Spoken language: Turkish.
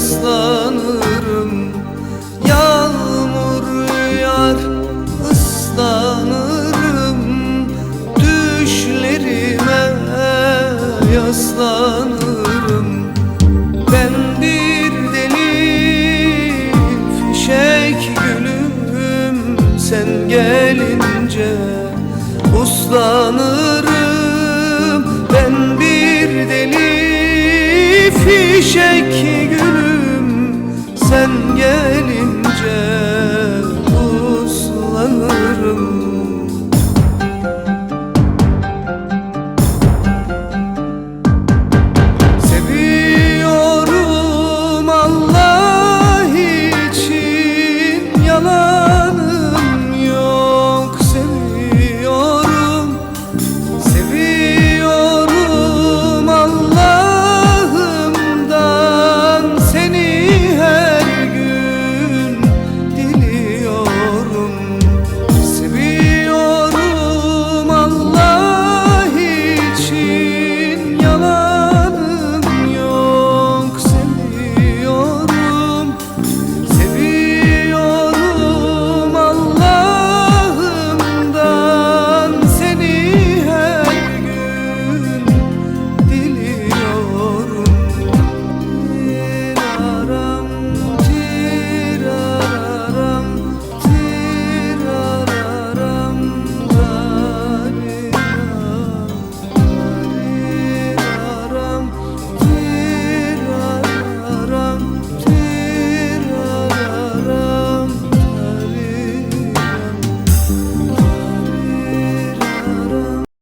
yaslanırım. Yağmur yağar ıslanırım. Düşlerime yaslanırım. Ben bir deli fişek gülüm. Sen gelince uslanırım. Ben bir deli fişek sen gelin.